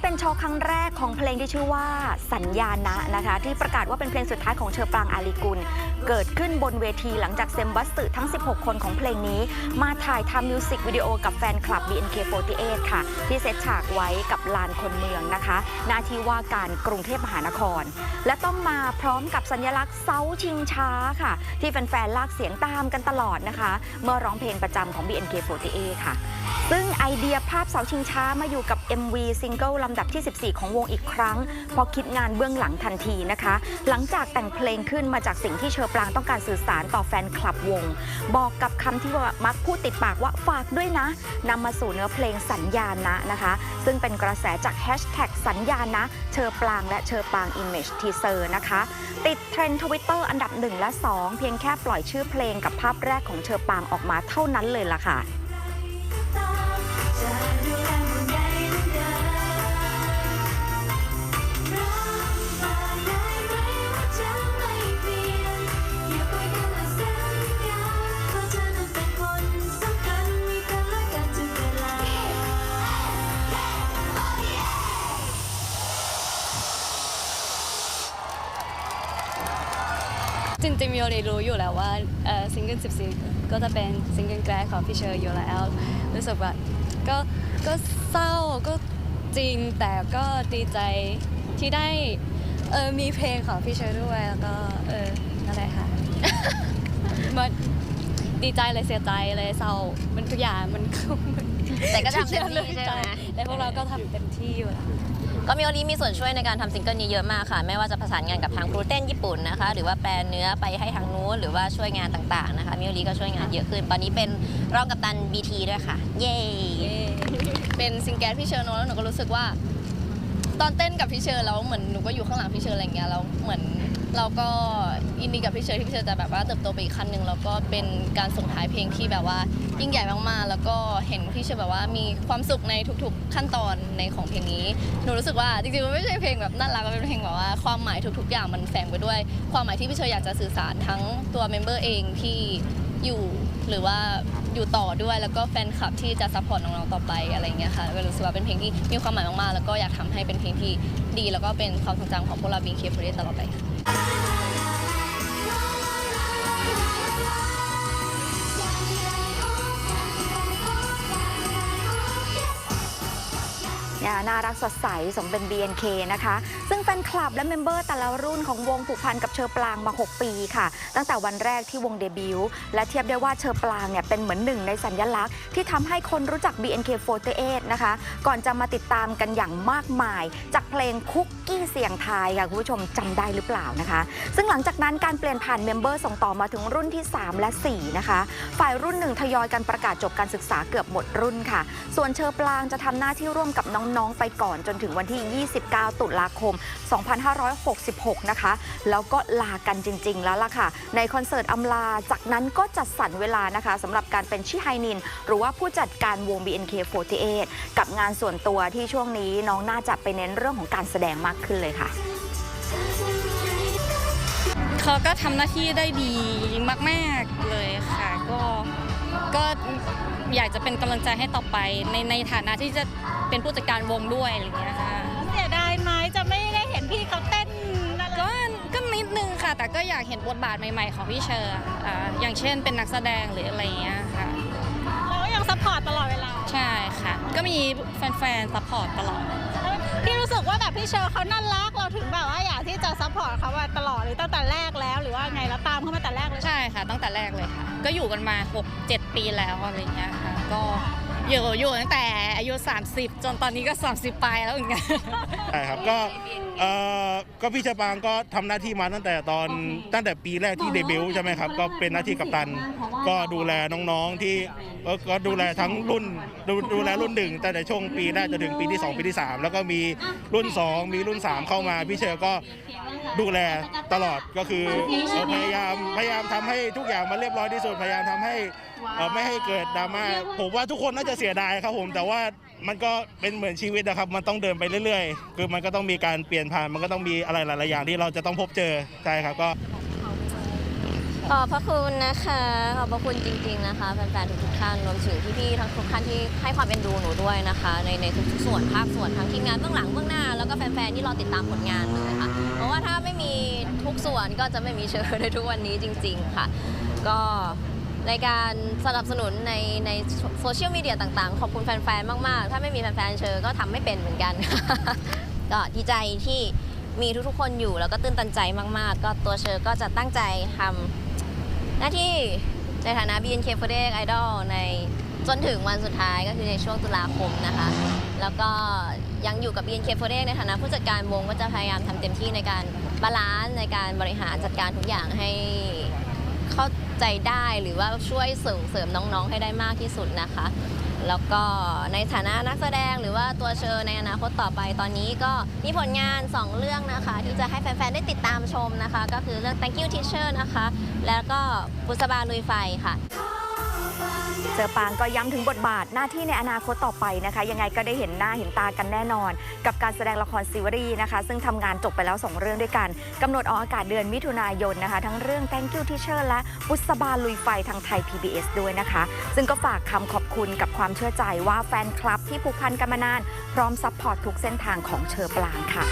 Fuerte โชว์ครั้งแรกของเพลงที่ชื่อว่าสัญญาณะนะคะ ที่ประกาศว่าเป็นเพลงสุดท้ายของเชอปรางอาลีกุล เกิดขึ้นบนเวทีหลังจากเซมบัสสึทั้ง 16 คนของเพลงนี้ มาถ่ายทำมิวสิกวิดีโอกับแฟนคลับ BNK48 ค่ะ ที่เซตฉากไว้กับลานคนเมืองนะคะนาทีว่าการกรุงเทพมหานคร และต้องมาพร้อมกับสัญลักษณ์เซาชิงช้าค่ะ ที่แฟนๆลากเสียงตามกันตลอดนะคะ เมื่อร้องเพลงประจำของ BNK48 ค่ะ ซึ่งไอเดียภาพเสาชิงช้ามาอยู่กับ MV ซิงเกิลลำดับที่ 14 ของวงอีกครั้งพอคิดงานเบื้องหลังทันทีนะคะ หลังจากแต่งเพลงขึ้นมาจากสิ่งที่เชอปรางต้องการสื่อสารต่อแฟนคลับวง บอกกับคำที่ว่ามักพูดติดปากว่าฝากด้วยนะนำมาสู่เนื้อเพลงสัญญาณะนะคะ ซึ่งเป็นกระแสจากแฮชแท็กสัญญาณนะเชอปรางและเชอปราง Image Teaser นะคะ ติดเทรนด์ทวิตเตอร์อันดับ 1 และ 2 เพียงแค่ปล่อยชื่อเพลงกับภาพแรกของเชอปรางออกมาเท่านั้นเลยล่ะค่ะ จริงๆมิโอเรรู้อยู่แล้วว่าซิงเกิล14 ก็จะเป็นซิงเกิลแรกของพี่เชอร์อยู่แล้ว รู้สึกว่าก็ก็เศร้าก็จริงแต่ก็ดีใจที่ได้เออมีเพลงของพี่เชอร์ด้วยแล้วก็เออนั่นแหละค่ะมัน ดีใจเลยเสียใจเลยเศร้ามันทุกอย่างมันแต่ก็ทำเต็มที่ใช่ไหมแต่พวกเราก็ทำเต็มที่อยู่แล้วก็มีโอลีมีส่วนช่วยในการทำซิงเกิลนี้เยอะมากค่ะ ไม่ว่าจะประสานงานกับทางครูเต้นญี่ปุ่นนะคะ หรือว่าแปลเนื้อไปให้ทางนู้นหรือว่าช่วยงานต่างๆนะคะมิโอลีก็ช่วยงานเยอะขึ้น ตอนนี้เป็นรองกัปตัน BT ด้วยค่ะ เย้เป็นซิงแกสพี่เชอร์เนอะแล้วหนูก็รู้สึกว่า ตอนเต้นกับพี่เชอร์แล้วเหมือนหนูก็อยู่ข้างหลังพี่เชอร์อะไรอย่างเงี้ยแล้วเหมือน เราก็ยินดีกับพี่เชอร์ที่พี่เชอร์จะแบบว่าเติบโตไปอีกขั้นหนึ่งแล้วก็เป็นการส่งท้ายเพลงที่แบบว่ายิ่งใหญ่มากๆ แล้วก็เห็นพี่เชอร์แบบว่ามีความสุขในทุกๆขั้นตอนในของเพลงนี้หนูรู้สึกว่าจริงๆมันไม่ใช่เพลงแบบน่ารักมันเป็นเพลงแบบว่าความหมายทุก ๆ อย่างมันแฝงไปด้วย ความหมายที่พี่เชอร์อยากจะสื่อสารทั้งตัวเมมเบอร์เองที่อยู่หรือว่าอยู่ต่อด้วยแล้วก็แฟนคลับที่จะซัพพอร์ตน้องๆต่อไปอะไรเงี้ยค่ะก็รู้สึกว่าเป็นเพลงที่มีความหมายมากๆ แล้วก็อยากทำให้เป็นเพลงที่ดี แล้วก็เป็นความทรงจำของพวกเราบีเคฟเตลอดไปค่ะ เนี่ยน่ารักสดใสสมเป็น BNK นะคะ ซึ่งแฟนคลับและเมมเบอร์แต่ละรุ่นของวงผูกพันกับเชอปรางมา 6 ปีค่ะ ตั้งแต่วันแรกที่วงเดบิวต์และเทียบได้ว่าเชอปรางเนี่ยเป็นเหมือนหนึ่งในสัญลักษณ์ที่ทำให้คนรู้จัก BNK48 นะคะ ก่อนจะมาติดตามกันอย่างมากมาย จากเพลงคุกกี้เสียงไทายค่ะคุณผู้ชมจำได้หรือเปล่านะคะ ซึ่งหลังจากนั้นการเปลี่ยนผ่านเมมเบอร์ส่งต่อมาถึงรุ่นที่ 3 และ 4 นะคะ ฝ่ายรุ่นหนึ่งทยอยกันประกาศจบการศึกษาเกือบหมดรุ่นค่ะ ส่วนเชอปรางจะทำหน้าที่ร่วมกับน้องน้องๆไปก่อนจนถึงวันที่ 29 ตุลาคม 2566 นะคะ แล้วก็ลากันจริง ๆ แล้วล่ะค่ะ ในคอนเสิร์ตอำลา จากนั้นก็จัดสรรเวลานะคะสำหรับการเป็นชิไฮนิน หรือว่าผู้จัดการวง BNK48 กับงานส่วนตัวที่ช่วงนี้น้องน่าจะไปเน้นเรื่องของการแสดงมากขึ้นเลยค่ะเขาก็ทำหน้าที่ได้ดีมาก ๆ เลยค่ะ ก็ก็ อยากจะเป็นกำลังใจให้ต่อไป ในในฐานะที่จะเป็นผู้จัดการวงด้วยอะไรอย่างเงี้ยค่ะเสียดายไหมจะไม่ได้เห็นพี่เขาเต้นอะไรก็ก็นิดนึงค่ะ แต่ก็อยากเห็นบทบาทใหม่ๆ ของพี่เชอร์อ่าอย่างเช่นเป็นนักแสดงหรืออะไรอย่างเงี้ยค่ะเราก็ยังซัพพอร์ตตลอดเวลา ใช่ค่ะ ก็มีแฟนๆซัพพอร์ตตลอดพี่รู้สึ กว่าแบบพี่เชอร์เขาน่ารักเราถึงแบบว่าอยากที่จะซัพพอร์ตเขามาตลอดหรือตั้งแต่แรกแล้ว หรือว่าไงแล้วตามเขามาแต่แรกเลยใช่ค่ะ ตั้งแต่แรกเลยค่ะ ก็อยู่กันมา 6 7 ปีแล้วอะไรเงี้ยค่ะก็ อยู่อยู่ตั้งแต่อายุ 30 จนตอนนี้ก็ 30 ปลายแล้วเหมือนกัน ใช่ครับก็เอ่อก็พี่ชะปางก็ทำหน้าที่มาตั้งแต่ตอนตั้งแต่ปีแรกที่เดบิวต์ใช่ไหมครับก็เป็นหน้าที่กัปตัน ก็ดูแลน้องๆที่เอ่อก็ดูแลทั้งรุ่นดูดูแลรุ่นหนึ่งตั้งแต่ช่วงปีแรกจนถึงปีที่ 2 ปีที่ 3 แล้วก็มีรุ่น 2 มีรุ่น 3 เข้ามา พี่เชอร์ก็ดูแลตลอดก็คือเอ่อพยายามพยายามทำให้ทุกอย่างมันเรียบร้อยที่สุดพยายามทำให้เอ่อไม่ให้เกิดดราม่าผมว่าทุกคนน่าจะเสียดายครับผม แต่ว่ามันก็เป็นเหมือนชีวิตนะครับ มันต้องเดินไปเรื่อยๆ คือมันก็ต้องมีการเปลี่ยนผ่าน มันก็ต้องมีอะไรหลายๆอย่างที่เราจะต้องพบเจอ ใช่ครับก็ ขอบพระคุณนะคะ ขอบพระคุณจริง ๆนะคะแฟนๆทุกๆท่านรวมถึงพี่ๆทั้งทุกท่านที่ให้ความเอ็นดูหนูด้วยนะคะ ในในทุกๆส่วนภาคส่วนทั้งทีมงานเบื้องหลังเบื้องหน้าแล้วก็แฟนๆที่รอติดตามผลงานเลยค่ะ เพราะว่าถ้าไม่มีทุกส่วนก็จะไม่มีเชอในทุกวันนี้จริง ๆ ค่ะ ก็ ในการสนับสนุนในในโซเชียลมีเดียต่างๆ ขอบคุณแฟนๆ มากๆ ถ้าไม่มีแฟนๆ เชอก็ทำไม่เป็นเหมือนกัน ก็ดีใจที่มีทุกๆ คนอยู่แล้วก็ตื้นตันใจมากๆ ก็ตัวเชอก็จะตั้งใจทำหน้าที่ในฐานะ BNK48 Idol ในจนถึงวันสุดท้ายก็คือในช่วงตุลาคมนะคะ แล้วก็ยังอยู่กับ BNK48 ในฐานะผู้จัดการวงก็จะพยายามทำเต็มที่ในการบาลานซ์ในการบริหารจัดการทุกอย่างให้ เข้าใจได้หรือว่าช่วยส่งเสริมน้องๆ ให้ได้มากที่สุดนะคะ แล้วก็ในฐานะนักแสดงหรือว่าตัวเชอในอนาคตต่อไปตอนนี้ก็มีผลงาน 2 เรื่องนะคะ ที่จะให้แฟนๆ ได้ติดตามชมนะคะ ก็คือเรื่อง Thank you Teacher นะคะ แล้วก็บุษบาลุยไฟค่ะ เจอปางก็ย้ำถึงบทบาทหน้าที่ในอนาคตต่อไปนะคะ ยังไงก็ได้เห็นหน้าเห็นตากันแน่นอน กับการแสดงละครซีรีส์นะคะ ซึ่งทำงานจบไปแล้ว 2 เรื่องด้วยกันกำหนดออกอากาศเดือนมิถุนายนนะคะ ทั้งเรื่อง Thank you Teacher และบุษบาลุยไฟทางไทย PBS ด้วยนะคะ ซึ่งก็ฝากคำขอบคุณกับความเชื่อใจว่าแฟนคลับที่ผูกพันกันมานาน พร้อมซัพพอร์ตทุกเส้นทางของเชอปลางค่ะ